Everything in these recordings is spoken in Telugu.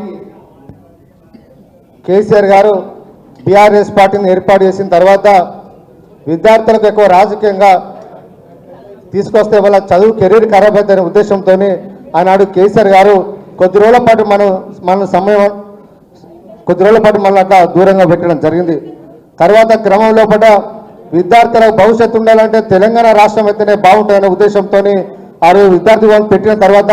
పార్టీ కేసీఆర్ గారు బీఆర్ఎస్ పార్టీని ఏర్పాటు చేసిన తర్వాత విద్యార్థులకు ఎక్కువ రాజకీయంగా తీసుకొస్తే వాళ్ళ చదువు కెరీర్ ఖరాబ్ అవుతుందనే ఉద్దేశంతో ఆనాడు కేసీఆర్ గారు కొద్ది రోజుల పాటు మనం మన సమయం కొద్ది రోజుల పాటు మన అట్లా దూరంగా పెట్టడం జరిగింది. తర్వాత క్రమంలో పడ్డ విద్యార్థులకు భవిష్యత్తు ఉండాలంటే తెలంగాణ రాష్ట్రం అయితేనే బాగుంటుందనే ఉద్దేశంతో ఆ రోజు విద్యార్థి భవన్ పెట్టిన తర్వాత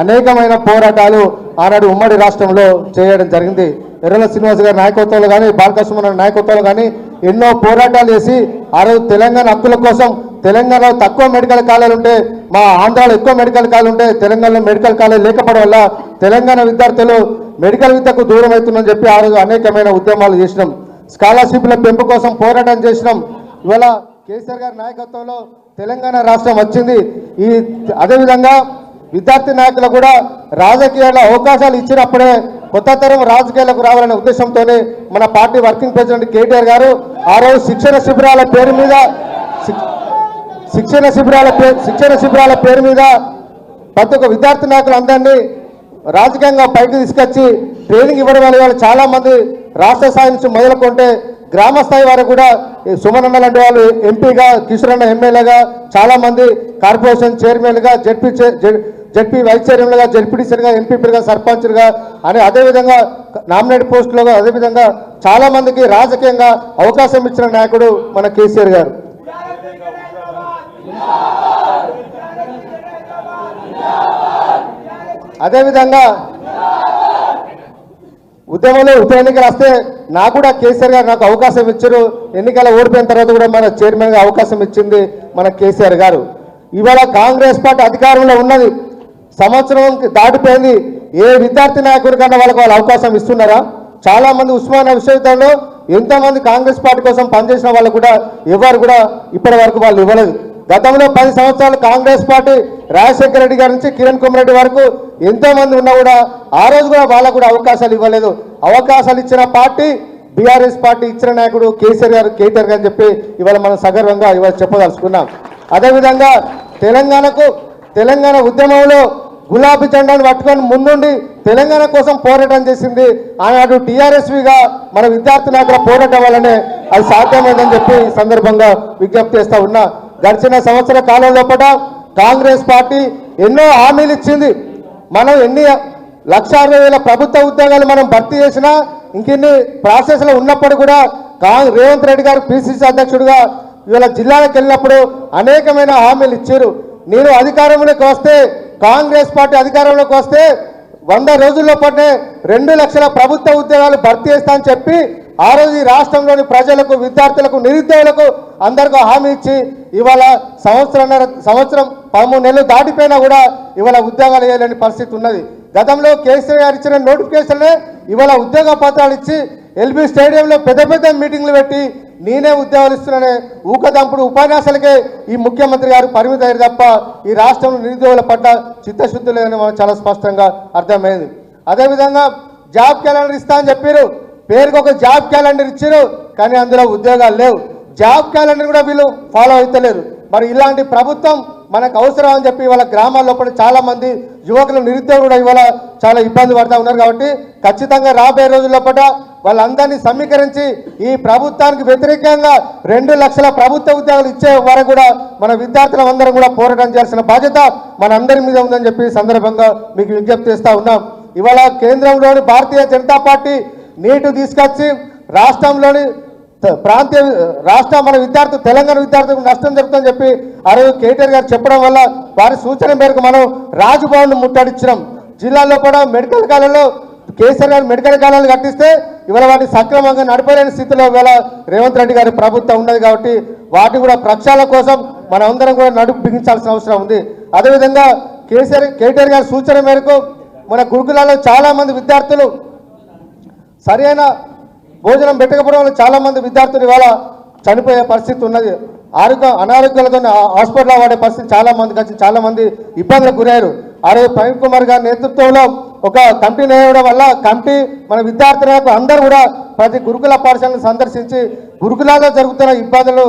అనేకమైన పోరాటాలు ఆనాడు ఉమ్మడి రాష్ట్రంలో చేయడం జరిగింది. ఎర్రల శ్రీనివాస్ గారి నాయకత్వంలో కానీ బాలకృష్ణ నాయకత్వంలో కానీ ఎన్నో పోరాటాలు చేసి ఆ రోజు తెలంగాణ హక్కుల కోసం తెలంగాణలో తక్కువ మెడికల్ కాలేజీలు ఉంటే మా ఆంధ్రాలో ఎక్కువ మెడికల్ కాలేజీలు ఉంటే తెలంగాణలో మెడికల్ కాలేజ్ లేకపోవడం వల్ల తెలంగాణ విద్యార్థులు మెడికల్ విద్యకు దూరం అవుతుందని చెప్పి ఆ రోజు అనేకమైన ఉద్యమాలు చేసినాం. స్కాలర్షిప్ల పెంపు కోసం పోరాటం చేసినాం. ఇవాళ కేసీఆర్ గారి నాయకత్వంలో తెలంగాణ రాష్ట్రం వచ్చింది. ఈ అదేవిధంగా విద్యార్థి నాయకులు కూడా రాజకీయాల అవకాశాలు ఇచ్చినప్పుడే కొత్త తరం రాజకీయాలకు రావాలనే ఉద్దేశంతోనే మన పార్టీ వర్కింగ్ ప్రెసిడెంట్ కేటీఆర్ గారు ఆ రోజు శిక్షణ శిబిరాల పేరు మీద శిక్షణ శిబిరాల పేరు శిక్షణ శిబిరాల పేరు మీద ప్రతి ఒక్క విద్యార్థి నాయకులందరినీ రాజకీయంగా పైకి తీసుకొచ్చి ట్రైనింగ్ ఇవ్వడం వల్ల చాలా మంది రాష్ట్ర స్థాయి నుంచి మొదలుకుంటే గ్రామ స్థాయి వారు కూడా సుమనన్న లాంటి వాళ్ళు ఎంపీగా కిషోరన్న అన్న ఎమ్మెల్యేగా చాలా మంది కార్పొరేషన్ చైర్మన్గా జడ్పీ జడ్పీ వైస్ చైర్మన్గా జడ్పీటీసీగా ఎంపీపీలుగా సర్పంచ్గా అని అదేవిధంగా నామినేట్ పోస్టులుగా అదేవిధంగా చాలా మందికి రాజకీయంగా అవకాశం ఇచ్చిన నాయకుడు మన కేసీఆర్ గారు. అదేవిధంగా ఉద్యమంలో ఉప ఎన్నికలు వస్తే నాకు కూడా కేసీఆర్ గారు నాకు అవకాశం ఇచ్చారు. ఎన్నికల ఓడిపోయిన తర్వాత కూడా మన చైర్మన్గా అవకాశం ఇచ్చింది మన కేసీఆర్ గారు. ఇవాళ కాంగ్రెస్ పార్టీ అధికారంలో ఉన్నది. సంవత్సరం దాటిపోయింది. ఏ విద్యార్థి నాయకుడి కన్నా వాళ్ళకి వాళ్ళు అవకాశం ఇస్తున్నారా? చాలా మంది ఉస్మానియా విశ్వవిద్యాలయంలో ఎంతమంది కాంగ్రెస్ పార్టీ కోసం పనిచేసిన వాళ్ళు కూడా ఎవరు కూడా ఇప్పటి వరకు వాళ్ళు ఇవ్వలేదు. గతంలో పది సంవత్సరాలు కాంగ్రెస్ పార్టీ రాజశేఖర రెడ్డి గారి నుంచి కిరణ్ కుమార్ రెడ్డి వరకు ఎంతో మంది ఉన్నా కూడా ఆ రోజు కూడా వాళ్ళకు కూడా అవకాశాలు ఇవ్వలేదు. అవకాశాలు ఇచ్చిన పార్టీ బీఆర్ఎస్ పార్టీ ఇచ్చిన నాయకుడు కేసీఆర్ గారు కేటీఆర్ గారు చెప్పి ఇవాళ మనం సగర్వంగా ఇవాళ చెప్పదలుచుకున్నాం. అదేవిధంగా తెలంగాణకు తెలంగాణ ఉద్యమంలో గులాబీ జెండాను పట్టుకొని ముందుండి తెలంగాణ కోసం పోరాటం చేసింది ఆనాడు టీఆర్ఎస్విగా మన విద్యార్థి నాయకుల పోరాటం వల్లనే అది సాధ్యమైందని చెప్పి ఈ సందర్భంగా విజ్ఞప్తి చేస్తా ఉన్నా. గడిచిన సంవత్సర కాలం లోపల కాంగ్రెస్ పార్టీ ఎన్నో హామీలు ఇచ్చింది. మనం ఎన్ని లక్ష అరవై వేల ప్రభుత్వ ఉద్యోగాలు మనం భర్తీ చేసినా ఇంకెన్ని ప్రాసెస్లో ఉన్నప్పుడు కూడా కా రేవంత్ రెడ్డి గారు పిసిసి అధ్యక్షుడిగా ఇవాళ జిల్లాలకు వెళ్ళినప్పుడు అనేకమైన హామీలు ఇచ్చారు. నేను అధికారంలోకి వస్తే కాంగ్రెస్ పార్టీ అధికారంలోకి వస్తే వంద రోజుల్లో పట్టే రెండు లక్షల ప్రభుత్వ ఉద్యోగాలు భర్తీ చేస్తా అని చెప్పి ఆ రోజు ఈ రాష్ట్రంలోని ప్రజలకు విద్యార్థులకు నిరుద్యోగులకు అందరికీ హామీ ఇచ్చి ఇవాళ సంవత్సరంన్నర సంవత్సరం పదమూడు నెలలు దాటిపోయినా కూడా ఇవాళ ఉద్యోగాలు వేయలేని పరిస్థితి ఉన్నది. గతంలో కేసీఆర్ గారు ఇచ్చిన నోటిఫికేషన్లే ఇవాళ ఉద్యోగ పత్రాలు ఇచ్చి ఎల్బీ స్టేడియంలో పెద్ద పెద్ద మీటింగ్లు పెట్టి నేనే ఉద్యోగాలు ఇస్తున్నానే ఊకదంపుడు ఉపన్యాసాలకే ఈ ముఖ్యమంత్రి గారు పరిమితయ్యారు తప్ప ఈ రాష్ట్రంలో నిరుద్యోగుల పట్ల చిత్తశుద్ధి లేదని మనం చాలా స్పష్టంగా అర్థమైంది. అదేవిధంగా జాబ్ క్యాలెండర్ ఇస్తా అని చెప్పారు పేరుకు ఒక జాబ్ క్యాలెండర్ ఇచ్చారు కానీ అందులో ఉద్యోగాలు లేవు. జాబ్ క్యాలెండర్ కూడా వీళ్ళు ఫాలో అవుతలేరు. మరి ఇలాంటి ప్రభుత్వం మనకు అవసరం అని చెప్పి ఇవాళ గ్రామాల్లో కూడా చాలామంది యువకులు నిరుద్యోగులు కూడా ఇవాళ చాలా ఇబ్బంది పడుతూ ఉన్నారు కాబట్టి ఖచ్చితంగా రాబోయే రోజుల్లో పూట వాళ్ళందరినీ సమీకరించి ఈ ప్రభుత్వానికి వ్యతిరేకంగా రెండు లక్షల ప్రభుత్వ ఉద్యోగాలు ఇచ్చే వరకు కూడా మన విద్యార్థులందరం కూడా పోరాటం చేయాల్సిన బాధ్యత మన అందరి మీద ఉందని చెప్పి సందర్భంగా మీకు విజ్ఞప్తి చేస్తూ ఉన్నాం. ఇవాళ కేంద్రంలోని భారతీయ జనతా పార్టీ నీటు తీసుకొచ్చి రాష్ట్రంలోని ప్రాంతీయ రాష్ట్ర మన విద్యార్థులు తెలంగాణ విద్యార్థులకు నష్టం జరుగుతుందని చెప్పి ఆ రోజు కేటీఆర్ గారు చెప్పడం వల్ల వారి సూచన మేరకు మనం రాజ్భవన్ ముట్టడిచ్చినాం జిల్లాలో కూడా మెడికల్ కాలేజ్లో కేసీఆర్ గారు మెడికల్ కాలేజీలు కట్టిస్తే ఇవాళ వాటిని సక్రమంగా నడపలేని స్థితిలో ఇవాళ రేవంత్ రెడ్డి గారి ప్రభుత్వం ఉన్నది కాబట్టి వాటి కూడా ప్రక్షాళన కోసం మనం అందరం కూడా నడుపు బిగించాల్సిన అవసరం ఉంది. అదేవిధంగా కేసీఆర్ కేటీఆర్ గారి సూచన మేరకు మన గురుకులాల్లో చాలామంది విద్యార్థులు సరైన భోజనం పెట్టకపోవడం వల్ల చాలా మంది విద్యార్థులు ఇవాళ చనిపోయే పరిస్థితి ఉన్నది. ఆరోగ్య అనారోగ్యాలతో హాస్పిటల్లో వాడే పరిస్థితి చాలా మందికి వచ్చి చాలా మంది ఇబ్బందులకు గురయ్యారు. అరే ప్రవీణ్ కుమార్ గారి నేతృత్వంలో ఒక కమిటీ వేయడం వల్ల కమిటీ మన విద్యార్థులకు అందరూ కూడా ప్రతి గురుకుల పాఠశాలను సందర్శించి గురుకులాల్లో జరుగుతున్న ఇబ్బందులు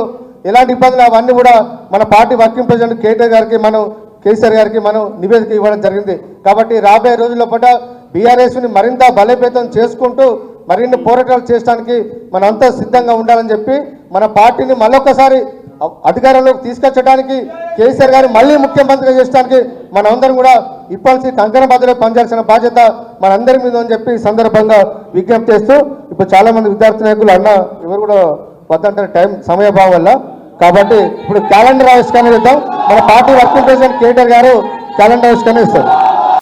ఎలాంటి ఇబ్బందులు అవన్నీ కూడా మన పార్టీ వర్కింగ్ ప్రెసిడెంట్ కేటీఆర్ గారికి మనం కేసీఆర్ గారికి మనం నివేదిక ఇవ్వడం జరిగింది. కాబట్టి రాబోయే రోజుల్లో పాటు బీఆర్ఎస్ని మరింత బలోపేతం చేసుకుంటూ మరిన్ని పోరాటాలు చేయడానికి మనంతా సిద్ధంగా ఉండాలని చెప్పి మన పార్టీని మళ్ళొకసారి అధికారంలోకి తీసుకొచ్చడానికి కేసీఆర్ గారిని మళ్ళీ ముఖ్యమంత్రిగా చేయడానికి మనందరం కూడా ఇప్పటి కంకణ బాధలో పనిచేయాల్సిన బాధ్యత మనందరి మీద అని చెప్పి సందర్భంగా విజ్ఞప్తి చేస్తూ ఇప్పుడు చాలా మంది విద్యార్థి నాయకులు అన్న ఎవరు కూడా వద్దంటారు టైం సమయభావం వల్ల. కాబట్టి ఇప్పుడు క్యాలెండర్ ఆవిష్కరణ చేద్దాం. మన పార్టీ వర్కింగ్ ప్రెసిడెంట్ కేటీఆర్ గారు క్యాలెండర్ ఆవిష్కరణ ఇస్తారు